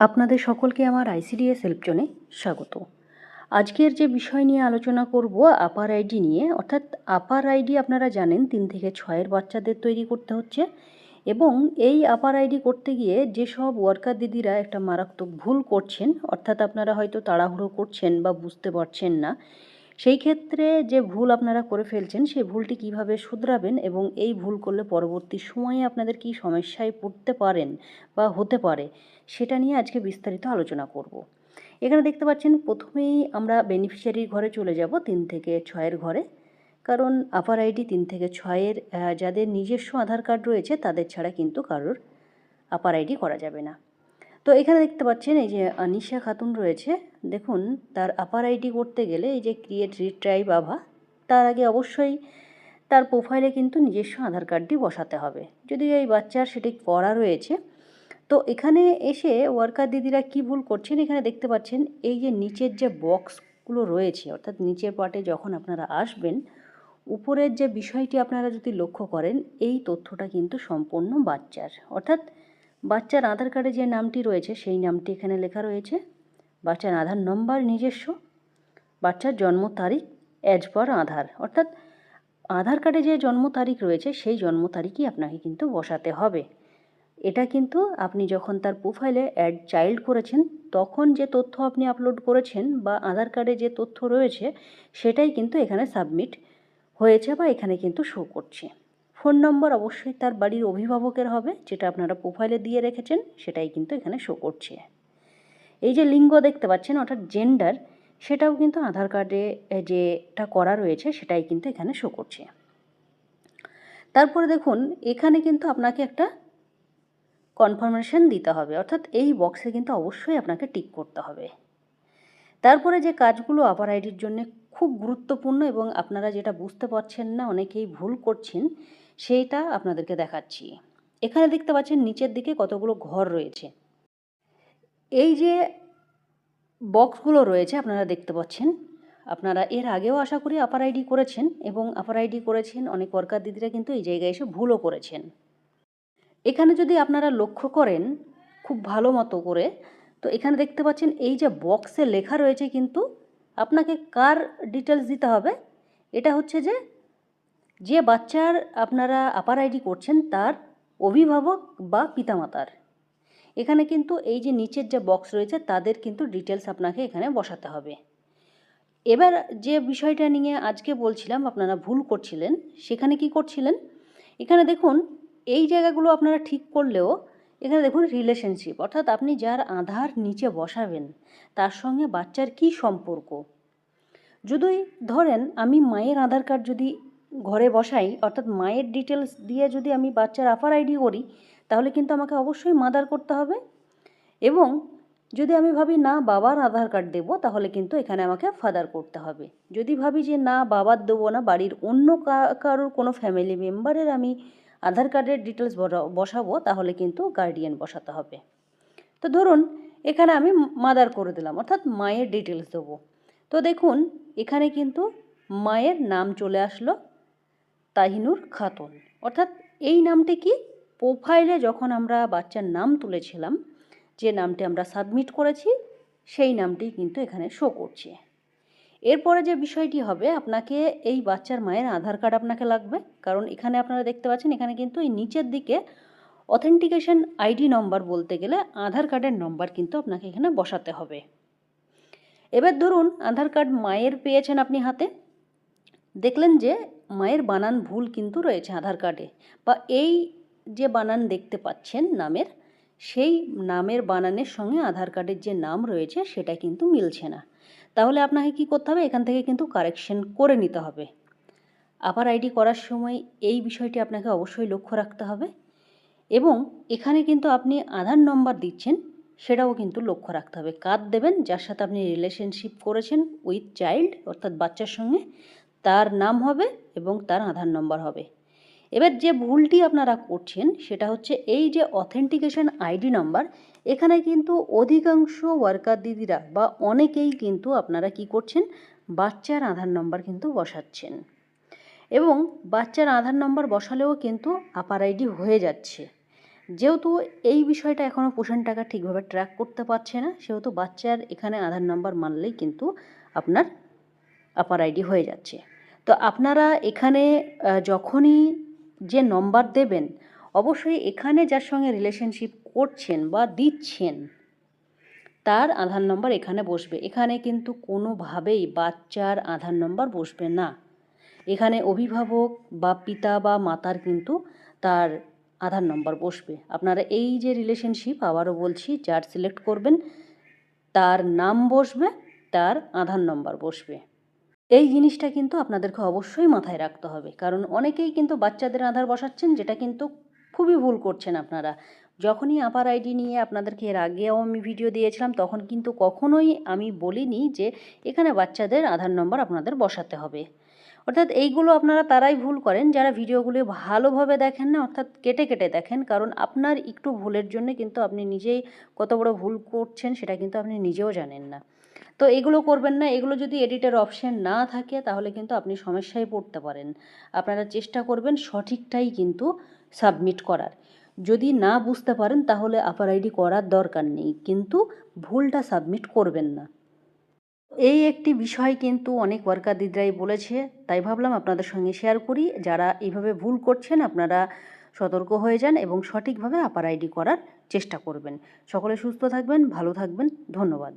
আপনাদের সকলকে আমার আইসিডিএস হেল্পজনে স্বাগত। আজকের যে বিষয় নিয়ে আলোচনা করব, আপার আইডি নিয়ে, অর্থাৎ আপার আইডি আপনারা জানেন, তিন থেকে ছয়ের বাচ্চাদের তৈরি করতে হচ্ছে এবং এই আপার আইডি করতে গিয়ে যেসব ওয়ার্কার দিদিরা একটা মারাত্মক ভুল করছেন, অর্থাৎ আপনারা হয়তো তাড়াহুড়ো করছেন বা বুঝতে পারছেন না সেই ক্ষেত্রে যে ভুল আপনারা করে ফেলছেন, সেই ভুলটি কীভাবে শুধরাবেন এবং এই ভুল করলে পরবর্তী সময়ে আপনাদের কী সমস্যায় পড়তে পারেন বা হতে পারে, সেটা নিয়ে আজকে বিস্তারিত আলোচনা করব। এখানে দেখতে পাচ্ছেন, প্রথমেই আমরা বেনিফিশিয়ারির ঘরে চলে যাব, তিন থেকে ছয়ের ঘরে। কারণ আপার আইডি তিন থেকে ছয়ের যাদের নিজস্ব আধার কার্ড রয়েছে, তাদের ছাড়া কিন্তু কারোর আপার আইডি করা যাবে না। তো এখানে দেখতে পাচ্ছেন এই যে আনিশা খাতুন রয়েছে। দেখুন, তার আপার আইডি করতে গেলে এই যে ক্রিয়েট রিট্রাইভ আভা, তার আগে অবশ্যই তার প্রোফাইলে কিন্তু নিজস্ব আধার কার্ডটি বসাতে হবে। যদি এই বাচ্চার সেটি করা রয়েছে। তো এখানে এসে ওয়ার্কার দিদিরা কি ভুল করছেন, এখানে দেখতে পাচ্ছেন এই যে নিচের যে বক্সগুলো রয়েছে, অর্থাৎ নিচের পার্টে যখন আপনারা আসবেন, উপরের যে বিষয়টি আপনারা যদি লক্ষ্য করেন, এই তথ্যটা কিন্তু সম্পূর্ণ বাচ্চার। অর্থাৎ বাচ্চার আধার কার্ডে যে নামটি রয়েছে, সেই নামটি এখানে লেখা রয়েছে। বাচ্চার আধার নম্বর, নিজস্ব। বাচ্চার জন্ম তারিখ অ্যাজ পার আধার। অর্থাৎ আধার কার্ডে যে জন্ম তারিখ রয়েছে, সেই জন্ম তারিখই আপনাকে কিন্তু বসাতে হবে। এটা কিন্তু আপনি যখন তার প্রোফাইলে অ্যাড চাইল্ড করেছেন, তখন যে তথ্য আপনি আপলোড করেছেন বা আধার কার্ডে যে তথ্য রয়েছে, সেটাই কিন্তু এখানে সাবমিট হয়েছে বা এখানে কিন্তু শো করছে। ফোন নম্বর অবশ্যই তার বাড়ির অভিভাবকের হবে, যেটা আপনারা প্রোফাইলে দিয়ে রেখেছেন, সেটাই কিন্তু এখানে শো করছে। এই যে লিঙ্গ দেখতে পাচ্ছেন, অর্থাৎ জেন্ডার সেটাও কিন্তু আধার কার্ডে যেটা করা রয়েছে, সেটাই কিন্তু এখানে শো করছে। তারপরে দেখুন, এখানে কিন্তু আপনাকে একটা কনফার্মেশন দিতে হবে, অর্থাৎ এই বক্সে কিন্তু অবশ্যই আপনাকে টিক করতে হবে। তারপরে যে কাজগুলো আপার আইডির জন্য খুব গুরুত্বপূর্ণ এবং আপনারা যেটা বুঝতে পারছেন না, অনেকেই ভুল করছেন সেইটা আপনাদেরকে দেখাচ্ছি। এখানে দেখতে পাচ্ছেন নিচের দিকে কতগুলো ঘর রয়েছে। এই যে বক্সগুলো রয়েছে, আপনারা দেখতে পাচ্ছেন। আপনারা এর আগেও আশা করি আপার আইডি করেছেন এবং আপার আইডি করেছেন। অনেক ওয়ার্কার দিদিরা কিন্তু এই জায়গায় এসে ভুলও করেছেন। এখানে যদি আপনারা লক্ষ্য করেন, খুব ভালো মতো করে, তো এখানে দেখতে পাচ্ছেন এই যে বক্সে লেখা রয়েছে কিন্তু আপনাকে কার ডিটেলস দিতে হবে? এটা হচ্ছে যে যে বাচ্চার আপনারা আপার আইডি করছেন তার অভিভাবক বা পিতামাতার। এখানে কিন্তু এই যে নিচের যে বক্স রয়েছে তাদের কিন্তু ডিটেলস আপনাকে এখানে বসাতে হবে। এবার যে বিষয়টা নিয়ে আজকে বলছিলাম, আপনারা ভুল করছিলেন, সেখানে কি করছিলেন? এখানে দেখুন, এই জায়গাগুলো আপনারা ঠিক করলেও এখানে দেখুন রিলেশনশিপ অর্থাৎ আপনি যার আধার নিচে বসাবেন, তার সঙ্গে বাচ্চার কি সম্পর্ক? যদি ধরেন আমি মায়ের আধার কার্ড যদি ঘরে বসাই, অর্থাৎ মায়ের ডিটেলস দিয়ে যদি আমি বাচ্চার আফার আইডি করি, তাহলে কিন্তু আমাকে অবশ্যই মাদার করতে হবে। এবং যদি আমি ভাবি না, বাবার আধার কার্ড দেবো, তাহলে কিন্তু এখানে আমাকে ফাদার করতে হবে। যদি ভাবি যে না, বাবার দেবো না, বাড়ির অন্য কারোর কোনো ফ্যামিলি মেম্বারের আমি আধার কার্ডের ডিটেলস বসাবো, তাহলে কিন্তু গার্ডিয়ান বসাতে হবে। তো ধরুন, এখানে আমি মাদার করে দিলাম, অর্থাৎ মায়ের ডিটেলস দেবো। তো দেখুন, এখানে কিন্তু মায়ের নাম চলে আসলো তাহিনুর খাতুন। অর্থাৎ এই নামটি কি? প্রোফাইলে যখন আমরা বাচ্চার নাম তুলেছিলাম, যে নামটি আমরা সাবমিট করেছি, সেই নামটি কিন্তু এখানে শো করছে। এরপরে যে বিষয়টি হবে, আপনাকে এই বাচ্চার মায়ের আধার কার্ড আপনাকে লাগবে। কারণ এখানে আপনারা দেখতে পাচ্ছেন, এখানে কিন্তু এই নিচের দিকে অথেন্টিকেশন আইডি নম্বর বলতে গেলে আধার কার্ডের নম্বর কিন্তু আপনাকে এখানে বসাতে হবে। এবার ধরুন, আধার কার্ড মায়ের পেয়েছেন আপনি হাতে। দেখলেন যে মায়ের বানান ভুল কিন্তু রয়েছে আধার কার্ডে বা এই যে বানান দেখতে পাচ্ছেন নামের, সেই নামের বানানের সঙ্গে আধার কার্ডের যে নাম রয়েছে সেটা কিন্তু মিলছে না। তাহলে আপনাকে কি করতে হবে? এখান থেকে কিন্তু কারেকশন করে নিতে হবে। আবার আইডি করার সময় এই বিষয়টি আপনাকে অবশ্যই লক্ষ্য রাখতে হবে এবং এখানে কিন্তু আপনি আধার নম্বর দিচ্ছেন সেটাও কিন্তু লক্ষ্য রাখতে হবে। কার দেবেন, যার সাথে আপনি রিলেশনশিপ করেছেন উইথ চাইল্ড অর্থাৎ বাচ্চার সঙ্গে তার নাম হবে এবং তার আধার নম্বর হবে। এবার যে ভুলটি আপনারা করছেন, সেটা হচ্ছে এই যে অথেন্টিকেশন আইডি নাম্বার এখানে কিন্তু অধিকাংশ ওয়ার্কার দিদিরা বা অনেকেই কিন্তু আপনারা কি করছেন? বাচ্চার আধার নম্বর কিন্তু বসাচ্ছেন। এবং বাচ্চার আধার নম্বর বসালেও কিন্তু আপার আইডি হয়ে যাচ্ছে। যেহেতু এই বিষয়টা এখনও পোষণ টাকা ঠিকভাবে ট্র্যাক করতে পারছে না, সেহেতু বাচ্চার এখানে আধার নাম্বার মানলেই কিন্তু আপনার আপার আইডি হয়ে যাচ্ছে। তো আপনারা এখানে যখনই যে নম্বর দেবেন, অবশ্যই এখানে যার সঙ্গে রিলেশনশিপ করছেন বা দিচ্ছেন, তার আধার নম্বর এখানে বসবে। এখানে কিন্তু কোনোভাবেই বাচ্চার আধার নম্বর বসবে না। এখানে অভিভাবক বা পিতা বা মাতার কিন্তু তার আধার নম্বর বসবে। আপনারা এই যে রিলেশনশিপ আবারও বলছি, যার সিলেক্ট করবেন, তার নাম বসবে, তার আধার নম্বর বসবে। এই জিনিসটা কিন্তু আপনাদেরকে অবশ্যই মাথায় রাখতে হবে। কারণ অনেকেই কিন্তু বাচ্চাদের আধার বসাচ্ছেন, যেটা কিন্তু খুবই ভুল করছেন আপনারা। যখনই আপার আইডি নিয়ে আপনাদেরকে এর আগেও আমি ভিডিও দিয়েছিলাম, তখন কিন্তু কখনোই আমি বলিনি যে এখানে বাচ্চাদের আধার নম্বর আপনাদের বসাতে হবে। অর্থাৎ এইগুলো আপনারা তারাই ভুল করেন, যারা ভিডিওগুলো ভালোভাবে দেখেন না, অর্থাৎ কেটে কেটে দেখেন, কারণ আপনার একটু ভুলের জন্য কিন্তু আপনি নিজেই কত বড় ভুল করছেন, সেটা কিন্তু আপনি নিজেও জানেন না। তো এগুলো করবেন না, এগুলো যদি এডিটের অপশন না থাকে তাহলে কিন্তু আপনি সমস্যায় পড়তে পারেন। আপনারা চেষ্টা করবেন সঠিকটাই কিন্তু সাবমিট করার। যদি না বুঝতে পারেন তাহলে আপার আইডি করার দরকার নেই, কিন্তু ভুলটা সাবমিট করবেন না। এই একটি বিষয় কিন্তু অনেক ওয়ার্কার দিদিরাই বলেছে, তাই ভাবলাম আপনাদের সঙ্গে শেয়ার করি। যারা এইভাবে ভুল করছেন আপনারা সতর্ক হয়ে যান এবং সঠিকভাবে আপার আইডি করার চেষ্টা করবেন। সকলে সুস্থ থাকবেন, ভালো থাকবেন, ধন্যবাদ।